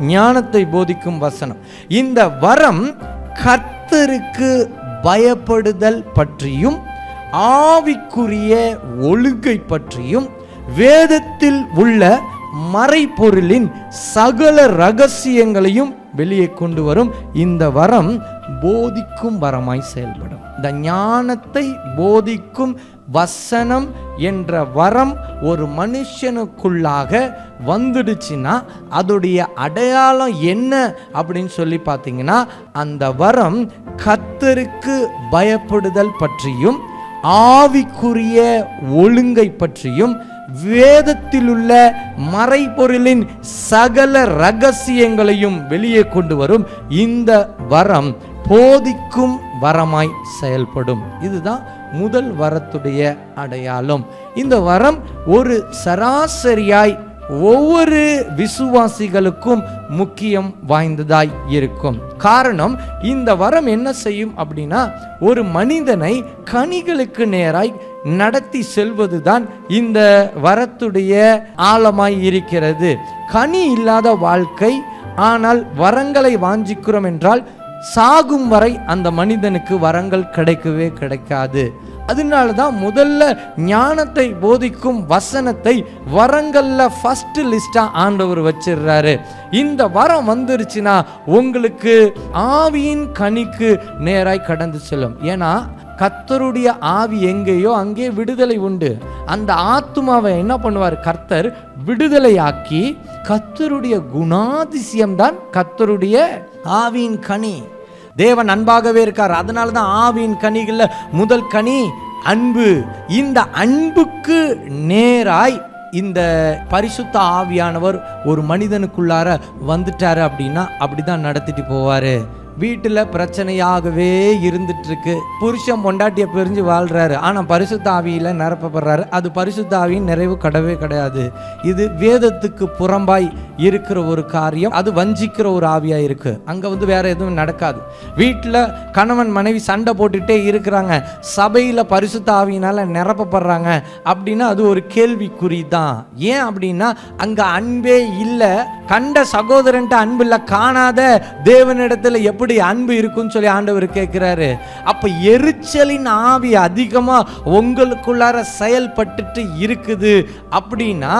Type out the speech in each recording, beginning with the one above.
ஞானத்தை போதிக்கும் வசனம். இந்த வரம் கர்த்தருக்கு பயப்படுதல் பற்றியும் ஆவிக்குரிய ஒழுங்கை பற்றியும் வேதத்தில் உள்ள மறைபொருளின் சகல ரகசியங்களையும் வெளியே கொண்டு வரும். இந்த வரம் போதிக்கும் வரமாய் செயல்படும். இந்த ஞானத்தை போதிக்கும் வசனம் என்ற வரம் ஒரு மனுஷனுக்குள்ளாக வந்துடுச்சுன்னா அதோடைய அடையாளம் என்ன அப்படின்னு சொல்லி பார்த்தீங்கன்னா அந்த வரம் கத்தருக்கு பயப்படுதல் பற்றியும் ஆவிக்குரிய ஒழுங்கை பற்றியும் வேதத்திலுள்ள மறைபொருளின் சகல ரகசியங்களையும் வெளியே கொண்டு வரும் இந்த வரம் போதிக்கும் வரமாய் செயல்படும். இதுதான் முதல் வரத்துடைய அடையாளம். இந்த வரம் ஒரு சராசரியாய் ஒவ்வொரு விசுவாசிகளுக்கும் முக்கியம் வாய்ந்ததாய் இருக்கும். காரணம் இந்த வரம் என்ன செய்யும் அப்படின்னா ஒரு மனிதனை கனிகளுக்கு நேராய் நடத்தி செல்வதுதான் இந்த வரத்துடைய ஆழமாய் இருக்கிறது. கனி இல்லாத வாழ்க்கை ஆனால் வரங்களை வாஞ்சிக்கிறோம் என்றால் சாகும் வரை அந்த மனிதனுக்கு வரங்கள் கிடைக்கவே கிடைக்காது. அதனால தான் முதல்ல ஞானத்தை போதிக்கும் வசனத்தை வரங்களில் ஃபஸ்ட்டு லிஸ்ட்டாக ஆண்டவர் வச்சிடுறாரு. இந்த வரம் வந்துருச்சுன்னா உங்களுக்கு ஆவியின் கனிக்கு நேராய் கடந்து செல்லும். ஏன்னா கர்த்தருடைய ஆவி எங்கேயோ அங்கே விடுதலை உண்டு. அந்த ஆத்துமாவை என்ன பண்ணுவார்? கர்த்தர் விடுதலையாக்கி கத்தருடைய குணாதிசயம்தான் தான் கர்த்தருடைய ஆவியின் கனி. தேவன் அன்பாகவே இருக்கார். அதனால தான் ஆவியின் கனிகளில் முதல் கனி அன்பு. இந்த அன்புக்கு நேராய் இந்த பரிசுத்த ஆவியானவர் ஒரு மனிதனுக்குள்ளார வந்துட்டாரு அப்படின்னா அப்படிதான் நடத்திட்டு போவார். வீட்டில் பிரச்சனையாகவே இருந்துட்டுருக்கு. புருஷன் பொண்டாட்டியை பிரிஞ்சு வாழ்கிறாரு ஆனால் பரிசுத்தாவியில் நிரப்பப்படுறாரு. அது பரிசுத்தாவியின் நிறைவு கடவே கிடையாது. இது வேதத்துக்கு புறம்பாய் இருக்கிற ஒரு காரியம். அது வஞ்சிக்கிற ஒரு ஆவியாக இருக்கு. அங்கே வந்து வேற எதுவும் நடக்காது. வீட்டில் கணவன் மனைவி சண்டை போட்டுகிட்டே இருக்கிறாங்க. சபையில் பரிசுத்த நிரப்பப்படுறாங்க. அப்படின்னா அது ஒரு கேள்விக்குறி தான் ஏன் அப்படின்னா அங்கே அன்பே இல்லை. கண்ட சகோதரன்ட்ட அன்பு இல்லை காணாத தேவனிடத்தில் எப்படி அன்பு இருக்குன்னு சொல்லி ஆண்டவர் கேட்குறாரு. அப்போ எரிச்சலின் ஆவி அதிகமாக உங்களுக்குள்ளார செயல்பட்டுட்டு இருக்குது. அப்படின்னா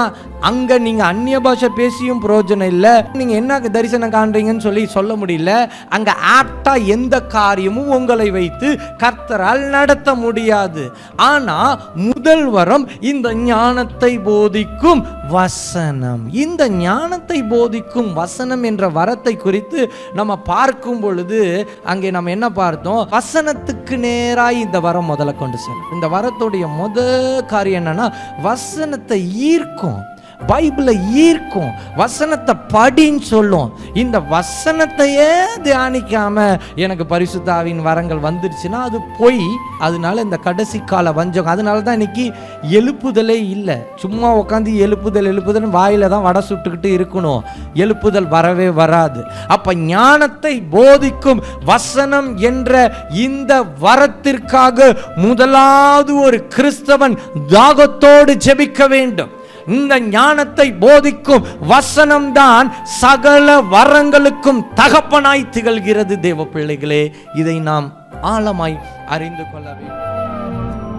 அங்கே நீங்கள் அந்நிய பாஷை பேசியும் பிரயோஜனம் இல்லை. நீங்கள் என்ன தரிசனம் காண்றீங்கன்னு சொல்லி சொல்ல முடியல. அங்கே ஆப்டாக எந்த காரியமும் உங்களை வைத்து கர்த்தரால் நடத்த முடியாது. ஆனால் முதல் வரம் இந்த ஞானத்தை போதிக்கும் வசனம். இந்த ஞானத்தை போதிக்கும் வசனம் என்ற வரத்தை குறித்து நம்ம பார்க்கும் பொழுது அங்கே நம்ம என்ன பார்த்தோம்? வசனத்துக்கு நேராக இந்த வரம் முதல்ல கொண்டு செல்லும். இந்த வரத்துடைய முத காரியம் என்னன்னா வசனத்தை ஈர்க்கும். பைபிளை ஈர்க்கும் வசனத்தை படின்னு சொல்லும். இந்த வசனத்தையே தியானிக்காம எனக்கு பரிசுத்தாவின் வரங்கள் வந்துருச்சுன்னா அது பொய். அதனால இந்த கடைசி கால வஞ்சகம். அதனால தான் இன்னைக்கு எழுப்புதலே இல்லை. சும்மா உட்காந்து எழுப்புதல் எழுப்புதல் வாயில தான் வடை சுட்டுக்கிட்டு இருக்கணும். எழுப்புதல் வரவே வராது. அப்ப ஞானத்தை போதிக்கும் வசனம் என்ற இந்த வரத்திற்காக முதலாவது ஒரு கிறிஸ்தவன் தாகத்தோடு ஜெபிக்க வேண்டும். இந்த ஞானத்தை போதிக்கும் வசனம்தான் சகல வரங்களுக்கும் தகப்பனாய் திகழ்கிறது தேவ பிள்ளைகளே. இதை நாம் ஆழமாய் அறிந்து கொள்ள வேண்டும்.